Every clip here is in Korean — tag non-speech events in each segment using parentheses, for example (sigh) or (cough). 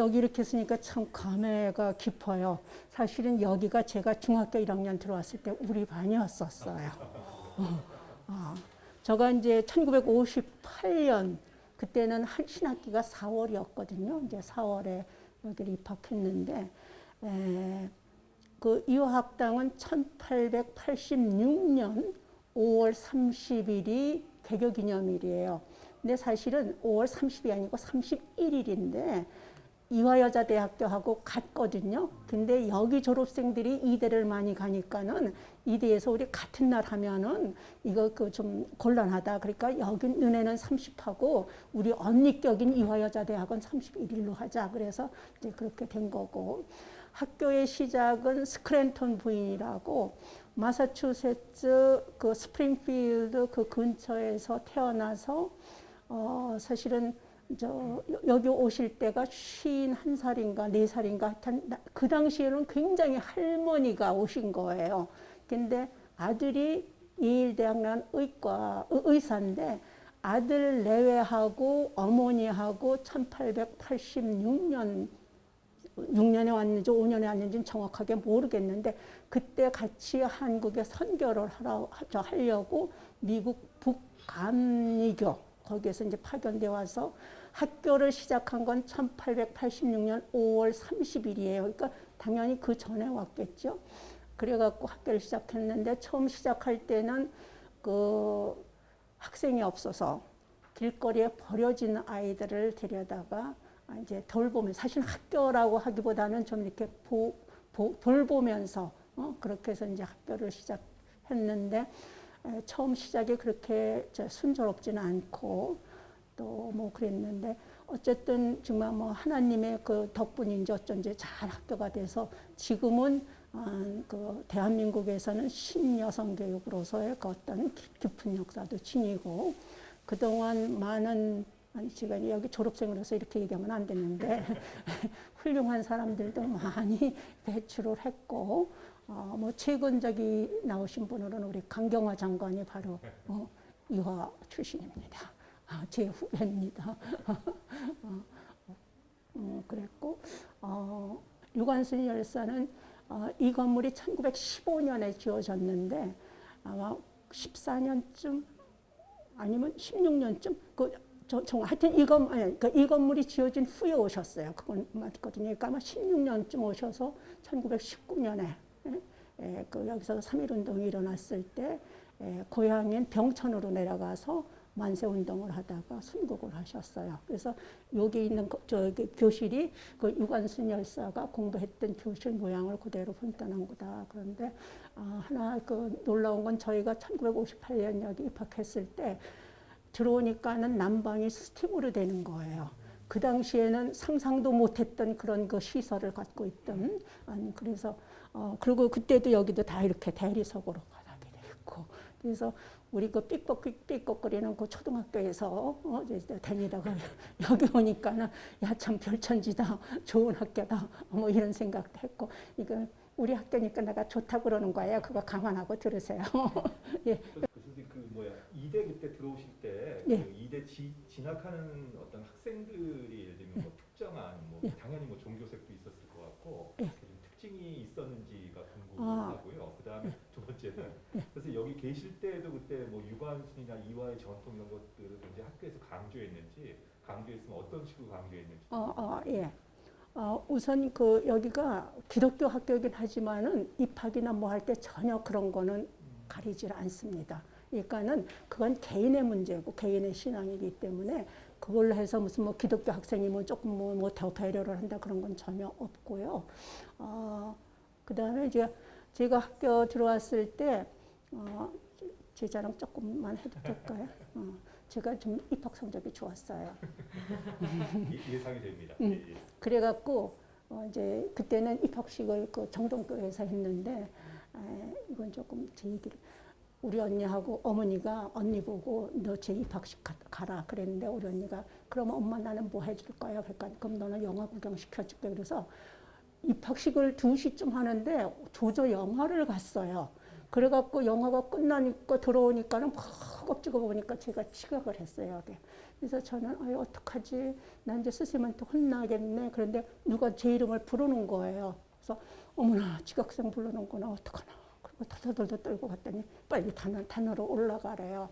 여기 이렇게 쓰니까 참 감회가 깊어요. 사실은 여기가 제가 중학교 1학년 들어왔을 때 우리 반이었었어요. 어, 아, 저가 이제 1958년 그때는 한 신학기가 4월이었거든요. 이제 4월에 여기를 입학했는데 에, 그 이화학당은 1886년 5월 30일이 개교 기념일이에요. 근데 사실은 5월 30일이 아니고 31일인데 이화여자대학교하고 같거든요. 근데 여기 졸업생들이 이대를 많이 가니까는 이대에서 우리 같은 날 하면은 이거 그 좀 곤란하다. 그러니까 여기 눈에는 30하고 우리 언니 격인 이화여자대학은 31일로 하자. 그래서 이제 그렇게 된 거고 학교의 시작은 스크랜턴 부인이라고 마사추세츠 그 스프링필드 그 근처에서 태어나서 어 사실은 저 여기 오실 때가 쉰 한 살인가 네 살인가 하여튼 나- 그 당시에는 굉장히 할머니가 오신 거예요. 근데 아들이 예일대학 난 의과 의- 의사인데 아들 내외하고 어머니하고 1886년 6년에 왔는지 5년에 왔는지는 정확하게 모르겠는데 그때 같이 한국에 선교를 하라, 저 하려고 미국 북감리교 거기에서 이제 파견돼 와서 학교를 시작한 건 1886년 5월 30일이에요. 그러니까 당연히 그 전에 왔겠죠. 그래갖고 학교를 시작했는데 처음 시작할 때는 그 학생이 없어서 길거리에 버려진 아이들을 데려다가 아, 이제 돌보면 사실 학교라고 하기보다는 좀 이렇게 보, 보, 돌보면서 어, 그렇게 해서 이제 학교를 시작했는데 에, 처음 시작이 그렇게 저 순조롭지는 않고 또 뭐 그랬는데 어쨌든 정말 뭐 하나님의 그 덕분인지 어쩐지 잘 학교가 돼서 지금은 아, 그 대한민국에서는 신여성 교육으로서의 그 어떤 깊- 깊은 역사도 지니고 그동안 많은 아니 제가 여기 졸업생으로서 이렇게 얘기하면 안 되는데 (laughs) 훌륭한 사람들도 많이 배출을 했고 어, 뭐 최근 저기 나오신 분으로는 우리 강경화 장관이 바로 어, 이화 출신입니다. 아, 제 후배입니다. (laughs) 어, 음, 그랬고 어, 유관순 열사는 어, 이 건물이 1915년에 지어졌는데 아마 14년쯤 아니면 16년쯤 그 저, 저 하여튼 이 건, 아니, 그 이 건물이 지어진 후에 오셨어요. 그건 맞거든요. 그러니까 아마 16년쯤 오셔서 1919년에 예, 예, 그 여기서 3.1운동이 일어났을 때 예, 고향인 병천으로 내려가서 만세 운동을 하다가 순국을 하셨어요. 그래서 여기 있는 거- 저기 교실이 그 유관순 열사가 공부했던 교실 모양을 그대로 본떠난 거다. 그런데 아, 하나 그 놀라운 건 저희가 1958년 여기 입학했을 때 들어오니까는 난방이 스팀으로 되는 거예요. 그 당시에는 상상도 못했던 그런 그 시설을 갖고 있던 아니 그래서 어 그리고 그때도 여기도 다 이렇게 대리석으로 바닥이 돼 있고 그래서 우리 그 삐걱삐걱거리는 그 초등학교에서 어 이제 다니다가 (laughs) 여기 오니까는 야 참 별천지다 좋은 학교다 뭐 이런 생각도 했고 이거 우리 학교니까 내가 좋다 그러는 거예요. 그거 감안하고 들으세요. (laughs) 예. 그 선생님 그 뭐야 이대 그때 들어오실 때 예. 그 이대 지, 진학하는 어떤 학생들이 예를 들면 뭐 특정한 뭐 예. 당연히 뭐 종교색도 있었을 것 같고 예. 있었는지가 아. 궁금하고요. 그다음에 두 번째는 그래서 여기 계실 때도 그때 뭐 유관순이나 이화의 전통 이런 것들을 이제 학교에서 강조했는지 강조했으면 어떤 식으로 강조했는지 어, 어, 예. 어, 우선 그 여기가 기독교 학교이긴 하지만은 입학이나 뭐 할 때 전혀 그런 거는 가리질 않습니다. 그러니까는 그건 개인의 문제고 개인의 신앙이기 때문에 그걸로 해서 무슨 뭐 기독교 학생이 뭐 조금 뭐더 배려를 한다 그런 건 전혀 없고요. 어, 그 다음에 이제 제가 학교 들어왔을 때 어, 제 자랑 조금만 해도 될까요? 어, 제가 좀 입학 성적이 좋았어요. 예- 예상이 됩니다. 음. 예, 예. 그래갖고 어 이제 그때는 입학식을 그 정동교에서 했는데 에, 이건 조금 제 얘기를 우리 언니하고 어머니가 언니 보고 너 제 입학식 가, 가라 그랬는데 우리 언니가 그러면 엄마 나는 뭐 해줄 거야 그러니까 그럼 너는 영화 구경 시켜줄게 그래서 입학식을 2시쯤 하는데 조조 영화를 갔어요. 그래갖고 영화가 끝나니까 들어오니까는 퍽 찍어 보니까 제가 지각을 했어요. 그래서 저는 아유 어떡하지? 난 이제 선생님한테 혼나겠네. 그런데 누가 제 이름을 부르는 거예요. 그래서 어머나 지각생 부르는구나 어떡하나. 그리고 더덜덜 떨고 갔더니 빨리 단을 단으로 올라가래요.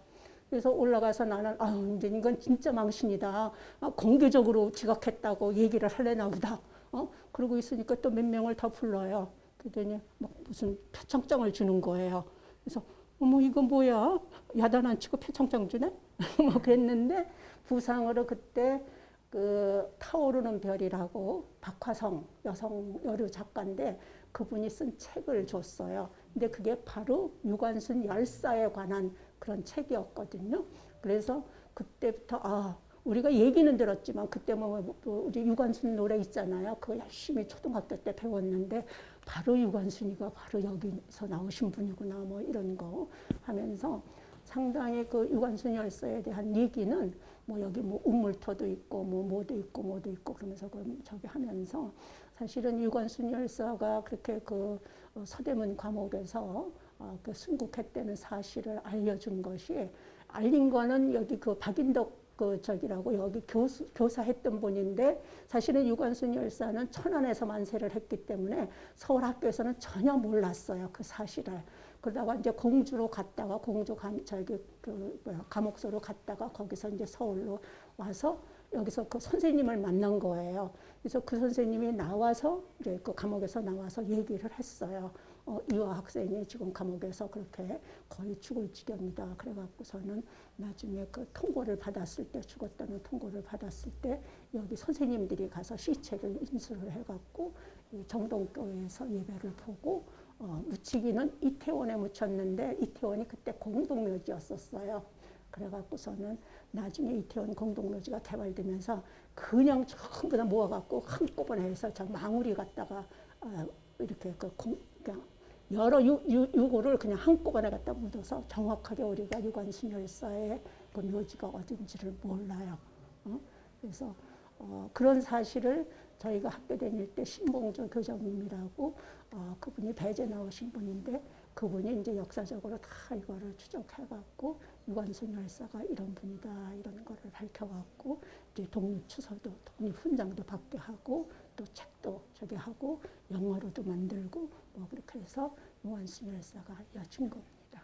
그래서 올라가서 나는 아 이제 이건 진짜 망신이다. 아, 공개적으로 지각했다고 얘기를 할래나 보다. 어? 그러고 있으니까 또 몇 명을 더 불러요. 그러더니 막 무슨 표창장을 주는 거예요. 그래서 어머 이거 뭐야? 야단 안 치고 표창장 주네? (laughs) 뭐 그랬는데 부상으로 그때 그 타오르는 별이라고 박화성 여성 여류 작가인데 그분이 쓴 책을 줬어요. 근데 그게 바로 유관순 열사에 관한 그런 책이었거든요. 그래서 그때부터 아 우리가 얘기는 들었지만 그때 뭐, 뭐 우리 유관순 노래 있잖아요. 그거 열심히 초등학교 때 배웠는데 바로 유관순이가 바로 여기서 나오신 분이구나 뭐 이런 거 하면서 상당히 그 유관순 열사에 대한 얘기는 뭐 여기 뭐 우물터도 있고 뭐 뭐도 있고 뭐도 있고 그러면서 그 저기 하면서 사실은 유관순 열사가 그렇게 그 어, 서대문 감옥에서 어, 그 순국했다는 사실을 알려준 것이 알린 거는 여기 그 박인덕 그 저기라고 여기 교수, 교사했던 분인데 사실은 유관순 열사는 천안에서 만세를 했기 때문에 서울 학교에서는 전혀 몰랐어요 그 사실을 그러다가 이제 공주로 갔다가 공주 감 저기 그 뭐야 감옥소로 갔다가 거기서 이제 서울로 와서 여기서 그 선생님을 만난 거예요. 그래서 그 선생님이 나와서 이제 그 감옥에서 나와서 얘기를 했어요. 어, 이화 학생이 지금 감옥에서 그렇게 거의 죽을 지경이다. 그래갖고서는 나중에 그 통보를 받았을 때 죽었다는 통보를 받았을 때 여기 선생님들이 가서 시체를 인수를 해갖고 이 정동교회에서 예배를 보고 어, 묻히기는 이태원에 묻혔는데 이태원이 그때 공동묘지였었어요. 그래갖고서는 나중에 이태원 공동묘지가 개발되면서 그냥 전부 다 모아갖고 한꺼번에 해서 저 망우리 갖다가 어, 이렇게 그 공, 그냥 여러 유, 유, 유고를 그냥 한꺼번에 갖다 묻어서 정확하게 우리가 유관순 열사의 그 묘지가 어딘지를 몰라요. 어? 그래서 어, 그런 사실을 저희가 학교 다닐 때 신봉조 교장님이라고 어, 그분이 배제 나오신 분인데 그분이 이제 역사적으로 다 이거를 추적해갖고 유관순 열사가 이런 분이다 이런 거를 밝혀갖고 이제 독립 추서도 독립 훈장도 받게 하고 또 책도 저기 하고 영어로도 만들고 뭐 그렇게 해서 유관순 열사가 알려진 겁니다.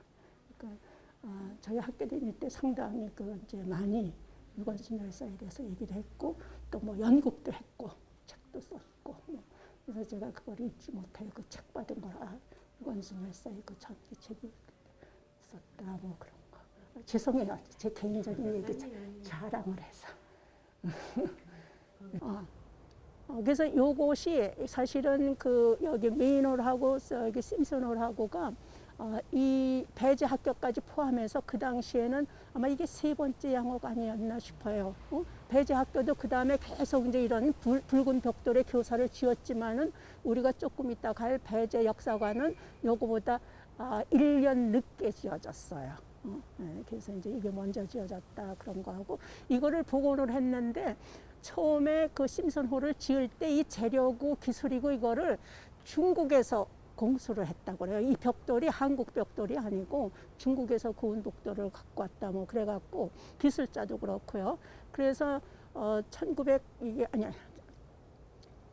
그러니까 어, 저희 학교 다닐 때 상당히 그 이제 많이 유관순 열사에 대해서 얘기를 했고 또 뭐 연극도 했고 책도 썼고 뭐 그래서 제가 그걸 잊지 못해 그 책 받은 걸 아, 유관순 열사의 그 전기 책이 있었다 뭐 그런 거. 죄송해요. 제 개인적인 얘기 자- 자랑을 해서. (laughs) 어. 어, 그래서 요것이 사실은 그 여기 메이놀하고 여기 심슨홀하고가 어, 이 배제 학교까지 포함해서 그 당시에는 아마 이게 세 번째 양옥 아니었나 싶어요. 어? 배제 학교도 그 다음에 계속 이제 이런 붉, 붉은 벽돌의 교사를 지었지만은 우리가 조금 이따 갈 배제 역사관은 요거보다 아, 1년 늦게 지어졌어요. 어? 네, 그래서 이제 이게 먼저 지어졌다 그런 거 하고 이거를 복원을 했는데 처음에 그 심선호를 지을 때 이 재료고 기술이고 이거를 중국에서 공수를 했다고 그래요. 이 벽돌이 한국 벽돌이 아니고 중국에서 구운 벽돌을 갖고 왔다 뭐 그래갖고 기술자도 그렇고요. 그래서 어 1900 이게 아니야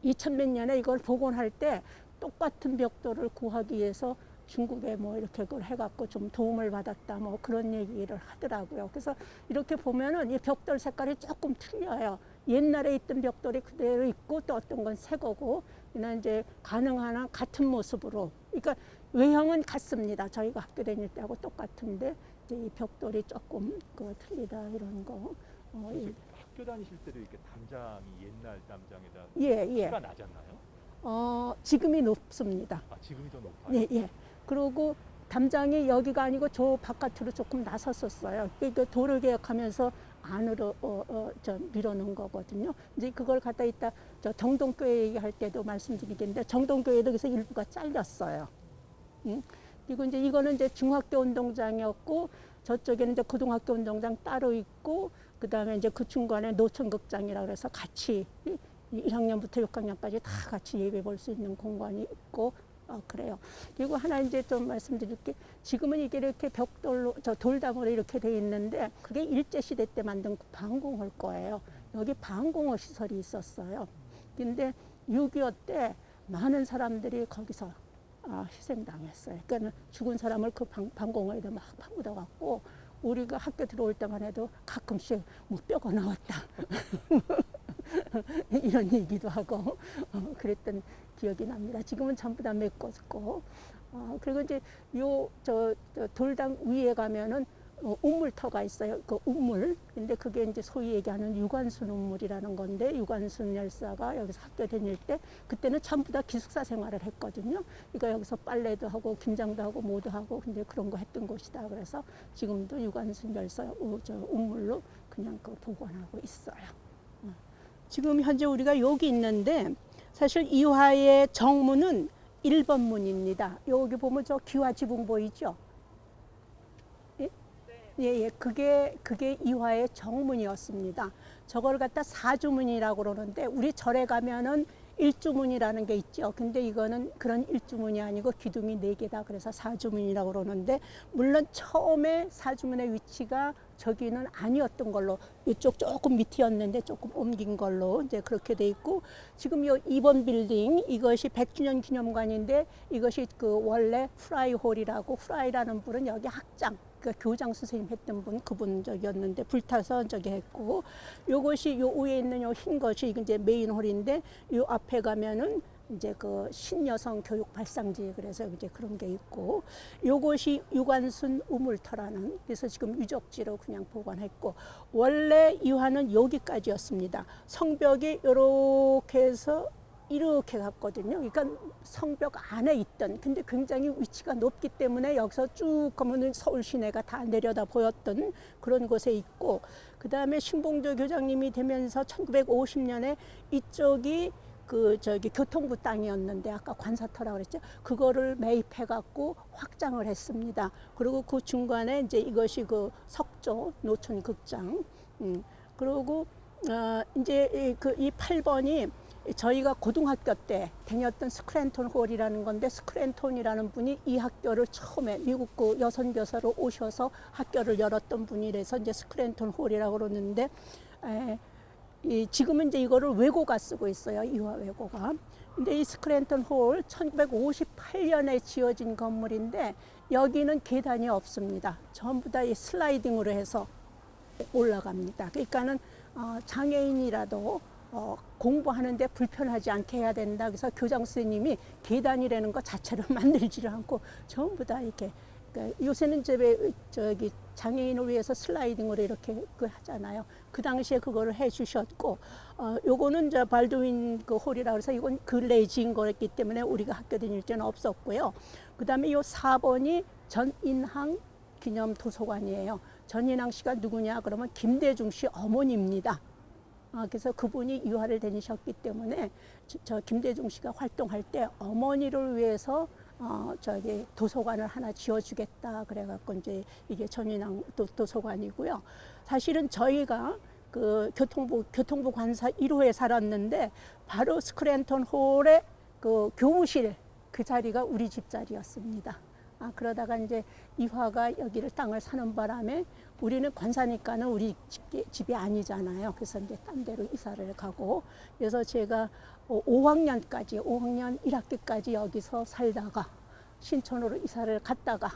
2000몇 년에 이걸 복원할 때 똑같은 벽돌을 구하기 위해서 중국에 뭐 이렇게 그걸 해갖고 좀 도움을 받았다 뭐 그런 얘기를 하더라고요. 그래서 이렇게 보면은 이 벽돌 색깔이 조금 틀려요. 옛날에 있던 벽돌이 그대로 있고 또 어떤 건 새 거고 그냥 이제 가능한 한 같은 모습으로 그러니까 외형은 같습니다. 저희가 학교 다닐 때하고 똑같은데 이제 이 벽돌이 조금 그 틀리다 이런 거. 어, 예, 학교 다니실 때도 이렇게 담장이 옛날 담장에다 예, 예. 나지 않나요? 어, 지금이 높습니다. 아 지금이 더 높아요. 예, 예. 그리고 담장이 여기가 아니고 저 바깥으로 조금 나섰었어요. 그 도를 개혁하면서 안으로 어, 어, 저 밀어놓은 거거든요. 이제 그걸 갖다 이따 저 정동교회 얘기할 때도 말씀드리겠는데 정동교회도 그래서 일부가 잘렸어요. 음? 그리고 이제 이거는 이제 중학교 운동장이었고 저쪽에는 이제 고등학교 운동장 따로 있고 그 다음에 이제 그 중간에 노천극장이라 그래서 같이 이- 이 1학년부터 6학년까지 다 같이 예배 볼 수 있는 공간이 있고 어, 그래요. 그리고 하나 이제 좀 말씀드릴 게 지금은 이게 이렇게 벽돌로 저 돌담으로 이렇게 돼 있는데 그게 일제 시대 때 만든 방공홀 거예요. 여기 방공호 시설이 있었어요. 근데 6.25 때 많은 사람들이 거기서 아, 희생당했어요. 그러니까 죽은 사람을 그 방, 방공호에다 막 파묻어 갖고 우리가 학교 들어올 때만 해도 가끔씩 뭐 뼈가 나왔다. (laughs) (laughs) 이런 얘기도 하고 어, 그랬던 기억이 납니다. 지금은 전부 다 메꿨고 어, 그리고 이제 요저 저 돌당 위에 가면은 어, 우물터가 있어요. 그 우물. 근데 그게 이제 소위 얘기하는 유관순 우물이라는 건데 유관순 열사가 여기서 학교 다닐 때 그때는 전부 다 기숙사 생활을 했거든요. 그러니까 여기서 빨래도 하고 김장도 하고 뭐도 하고 근데 그런 거 했던 곳이다. 그래서 지금도 유관순 열사 우, 저 우물로 그냥 그 보관하고 있어요. 어. 지금 현재 우리가 여기 있는데 사실 이화의 정문은 1번 문입니다. 여기 보면 저 기와 지붕 보이죠? 예, 예, 그게 그게 이화의 정문이었습니다. 저걸 갖다 사주문이라고 그러는데 우리 절에 가면은 일주문이라는 게 있죠. 근데 이거는 그런 일주문이 아니고 기둥이 네 개다. 그래서 사주문이라고 그러는데 물론 처음에 사주문의 위치가 저기는 아니었던 걸로 이쪽 조금 밑이었는데 조금 옮긴 걸로 이제 그렇게 돼 있고 지금 요 2번 빌딩 이것이 100주년 기념관인데 이것이 그 원래 프라이홀이라고 프라이라는 분은 여기 학장 그 교장 선생님 했던 분 그분 저기였는데 불타서 저기 했고 요것이 요 위에 있는 요 흰 것이 이제 메인 홀인데 요 앞에 가면은 이제 그 신여성 교육 발상지 그래서 이제 그런 게 있고 요것이 유관순 우물터라는 그래서 지금 유적지로 그냥 보관했고 원래 이화는 여기까지였습니다. 성벽이 요렇게 해서 이렇게 갔거든요. 그러니까 성벽 안에 있던 근데 굉장히 위치가 높기 때문에 여기서 쭉 가면은 서울 시내가 다 내려다 보였던 그런 곳에 있고 그 다음에 신봉조 교장님이 되면서 1950년에 이쪽이 그 저기 교통부 땅이었는데 아까 관사터라고 그랬죠. 그거를 매입해 갖고 확장을 했습니다. 그리고 그 중간에 이제 이것이 그 석조 노천 극장. 음. 그리고 어 이제 그 이 8번이 저희가 고등학교 때 다녔던 스크랜톤 홀이라는 건데 스크랜톤이라는 분이 이 학교를 처음에 미국 그 여선 교사로 오셔서 학교를 열었던 분이라서 이제 스크랜톤 홀이라고 그러는데 에, 이 지금은 이제 이거를 외고가 쓰고 있어요. 이화 외고가. 근데 이 스크랜턴 홀 1958년에 지어진 건물인데 여기는 계단이 없습니다. 전부 다 이 슬라이딩으로 해서 올라갑니다. 그러니까는 어, 장애인이라도 어, 공부하는데 불편하지 않게 해야 된다. 그래서 교장 선생님이 계단이라는 것 자체를 (laughs) 만들지를 않고 전부 다 이렇게 그러니까 요새는 왜 저기 장애인을 위해서 슬라이딩으로 이렇게 그 하잖아요. 그 당시에 그거를 해주셨고, 어, 요거는 이제 발드윈 그 홀이라 그래서 이건 지은 거였기 때문에 우리가 학교 다닐 때는 없었고요. 그 다음에 요 4번이 전인항 기념 도서관이에요. 전인항 씨가 누구냐? 그러면 김대중 씨 어머니입니다. 아, 그래서 그분이 유화를 다니셨기 때문에 저, 저 김대중 씨가 활동할 때 어머니를 위해서 어, 저기 도서관을 하나 지어주겠다 그래갖고 이제 이게 전인항 도, 도서관이고요. 사실은 저희가 그 교통부 교통부 관사 1호에 살았는데 바로 스크랜턴 홀의 그 교무실 그 자리가 우리 집 자리였습니다. 아, 그러다가 이제 이화가 여기를 땅을 사는 바람에 우리는 관사니까는 우리 집, 집이 아니잖아요. 그래서 이제 딴 데로 이사를 가고 그래서 제가 5학년까지 5학년 1학기까지 여기서 살다가 신촌으로 이사를 갔다가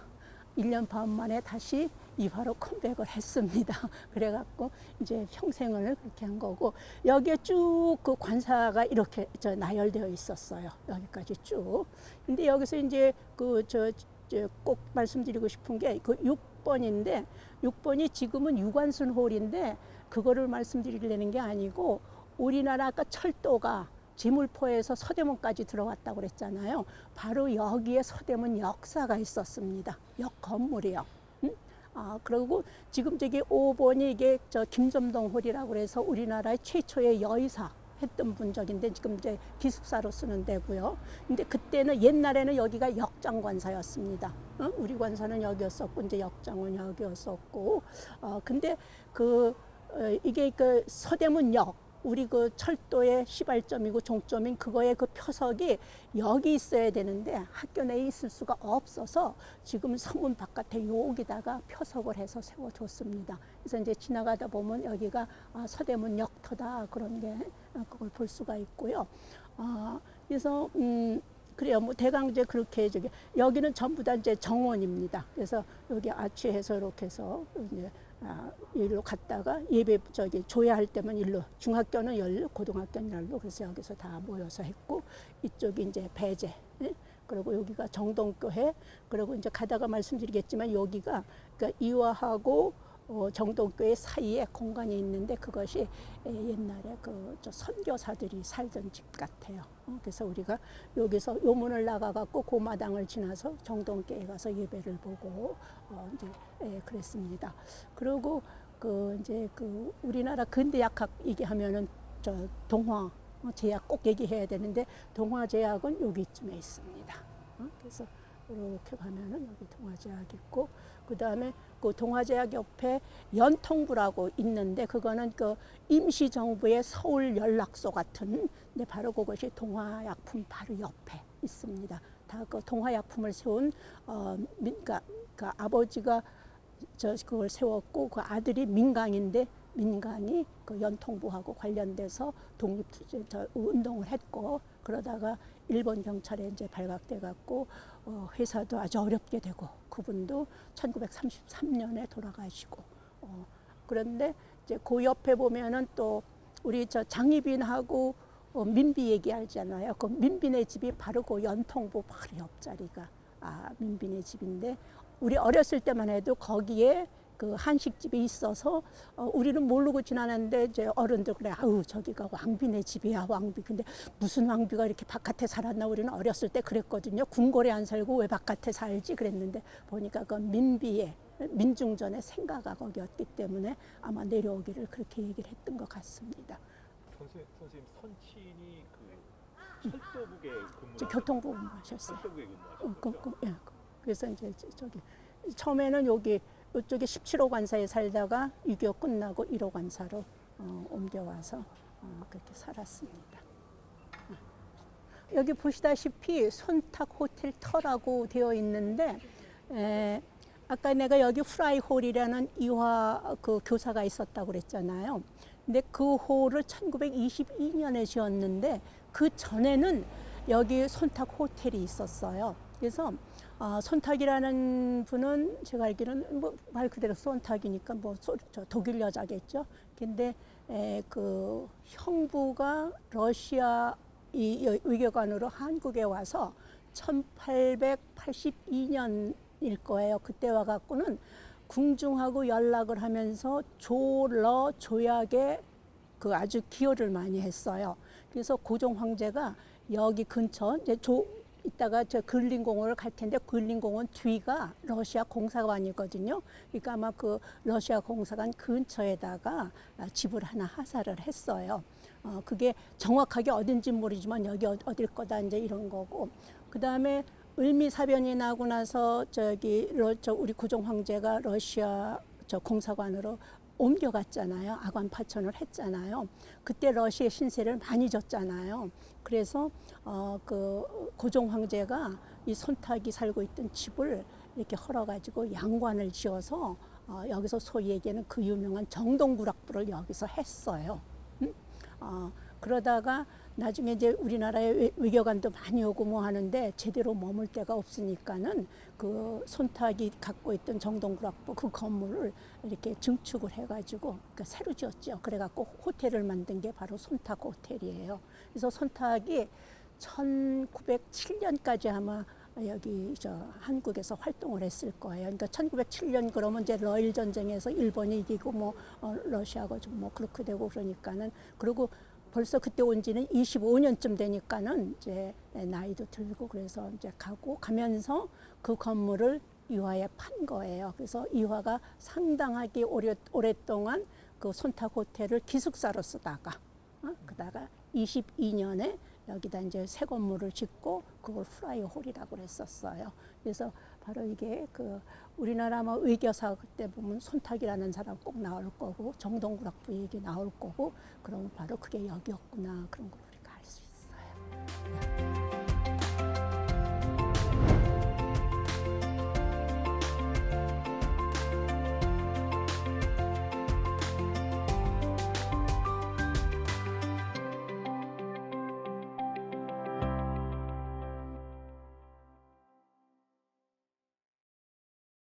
1년 반 만에 다시 이화로 컴백을 했습니다. (laughs) 그래갖고 이제 평생을 그렇게 한 거고 여기에 쭉 그 관사가 이렇게 저 나열되어 있었어요. 여기까지 쭉. 근데 여기서 이제 그저 꼭 말씀드리고 싶은 게 그 6번인데 6번이 지금은 유관순 홀인데 그거를 말씀드리려는 게 아니고 우리나라 아까 철도가 지물포에서 서대문까지 들어왔다고 그랬잖아요. 바로 여기에 서대문 역사가 있었습니다. 역 건물이요. 응? 아, 그리고 지금 저기 5번이 이게 저 김점동 홀이라고 그래서 우리나라의 최초의 여의사 했던 분적인데 지금 이제 기숙사로 쓰는 데고요. 근데 그때는 옛날에는 여기가 역장관사였습니다. 어? 우리 관사는 여기였었고 이제 역장은 여기였었고. 어, 근데 그 어, 이게 그 서대문역 우리 그 철도의 시발점이고 종점인 그거의 그 표석이 여기 있어야 되는데 학교 내에 있을 수가 없어서 지금 서문 바깥에 여기다가 표석을 해서 세워뒀습니다. 그래서 이제 지나가다 보면 여기가 아, 서대문 역터다 그런 게 아, 그걸 볼 수가 있고요. 아, 그래서 음, 그래요. 뭐 대강 이제 그렇게 저기 여기는 전부 다 이제 정원입니다. 그래서 여기 아치해서 이렇게 해서 이제 아, 일로 갔다가 예배 저기 조회할 때면 일로 중학교는 열로 고등학교는 열로 그래서 여기서 다 모여서 했고 이쪽이 이제 배제 예? 그리고 여기가 정동교회 그리고 이제 가다가 말씀드리겠지만 여기가 그러니까 이화하고 어, 정동교회 사이에 공간이 있는데 그것이 에, 옛날에 그저 선교사들이 살던 집 같아요. 어, 그래서 우리가 여기서 요 문을 나가갖고 고마당을 지나서 정동교회 가서 예배를 보고 어, 이제 에, 그랬습니다. 그리고 그 이제 그 우리나라 근대약학 얘기하면은 저 동화 어, 제약 꼭 얘기해야 되는데 동화 제약은 여기쯤에 있습니다. 어, 그래서 이렇게 가면은 여기 동화 제약 있고 그 다음에 그 동화제약 옆에 연통부라고 있는데 그거는 그 임시정부의 서울 연락소 같은 근데 바로 그것이 동화약품 바로 옆에 있습니다. 다 그 동화약품을 세운 어 민, 그러니까, 그러니까 아버지가 저 그걸 세웠고 그 아들이 민강인데 민강이 그 연통부하고 관련돼서 독립투쟁 저 운동을 했고 그러다가 일본 경찰에 이제 발각돼 갖고 어, 회사도 아주 어렵게 되고 그분도 1933년에 돌아가시고 어, 그런데 이제 그 옆에 보면은 또 우리 저 장희빈하고 어, 민비 얘기하잖아요. 그 민빈의 집이 바로 그 연통부 바로 옆자리가 아 민빈의 집인데 우리 어렸을 때만 해도 거기에 그 한식집이 있어서 어, 우리는 모르고 지나는데 이제 어른들 그래 아우 저기가 왕비네 집이야 왕비 근데 무슨 왕비가 이렇게 바깥에 살았나 우리는 어렸을 때 그랬거든요 궁궐에 안 살고 왜 바깥에 살지 그랬는데 보니까 그 민비의 민중전의 거기였기 때문에 아마 내려오기를 그렇게 얘기를 했던 것 같습니다. 선생님, 선생님 선친이 그 철도국에 근무. 저 교통부 하셨어요. 철도국에 근무하셨죠. 어, 그, 그, 예. 그래서 이제 저- 저기 처음에는 여기 이쪽에 17호 관사에 살다가 6.25 끝나고 1호 관사로 어, 옮겨와서 어, 그렇게 살았습니다. 어. 여기 보시다시피 손탁 호텔 터라고 되어 있는데 에, 아까 내가 여기 프라이 홀이라는 이화 그 교사가 있었다고 그랬잖아요. 근데 그 홀을 1922년에 지었는데 그 전에는 여기 손탁 호텔이 있었어요. 그래서 어, 손탁이라는 분은 제가 알기로는 뭐 말 그대로 손탁이니까 뭐 소- 저 독일 여자겠죠. 근데 에, 그 형부가 러시아 이 여- 외교관으로 한국에 와서 1882년일 거예요. 그때 와 갖고는 궁중하고 연락을 하면서 조러 조약에 그 아주 기여를 많이 했어요. 그래서 고종 황제가 여기 근처 이제 조 이따가 저 근린공원을 갈 텐데 근린공원 뒤가 러시아 공사관이거든요. 그러니까 아마 그 러시아 공사관 근처에다가 아, 집을 하나 하사를 했어요. 어, 그게 정확하게 어딘지 모르지만 여기 어- 어딜 거다 이제 이런 거고. 그 다음에 을미사변이 나고 나서 저기 러, 저 우리 고종 황제가 러시아 저 공사관으로 옮겨갔잖아요. 아관 파천을 했잖아요. 그때 러시아 신세를 많이 졌잖아요. 그래서 어, 그 고종 황제가 이 손탁이 살고 있던 집을 이렇게 헐어가지고 양관을 지어서 어, 여기서 소위 얘기하는 그 유명한 정동구락부를 여기서 했어요. 음? 어, 그러다가 나중에 이제 우리나라에 외- 외교관도 많이 오고 뭐 하는데 제대로 머물 데가 없으니까는 그 손탁이 갖고 있던 정동구락부 그 건물을 이렇게 증축을 해가지고 그러니까 새로 지었죠. 그래갖고 호텔을 만든 게 바로 손탁 호텔이에요. 그래서 손탁이 1907년까지 아마 여기 저 한국에서 활동을 했을 거예요. 그러니까 1907년 그러면 이제 러일 전쟁에서 일본이 이기고 뭐 어, 러시아가 좀 뭐 그렇게 되고 그러니까는 그리고 벌써 그때 온 지는 25년쯤 되니까는 이제 나이도 들고 그래서 이제 가고 가면서 그 건물을 이화에 판 거예요. 그래서 이화가 상당하게 오래, 오랫동안 그 손탁 호텔을 기숙사로 쓰다가 어? 그다가 22년에 여기다 이제 새 건물을 짓고 그걸 후라이 홀이라고 그랬었어요. 그래서 바로 이게 그 우리나라 뭐 의교사 그때 보면 손탁이라는 사람 꼭 나올 거고 정동구락부 얘기 나올 거고 그러면 바로 그게 여기였구나 그런 있어요.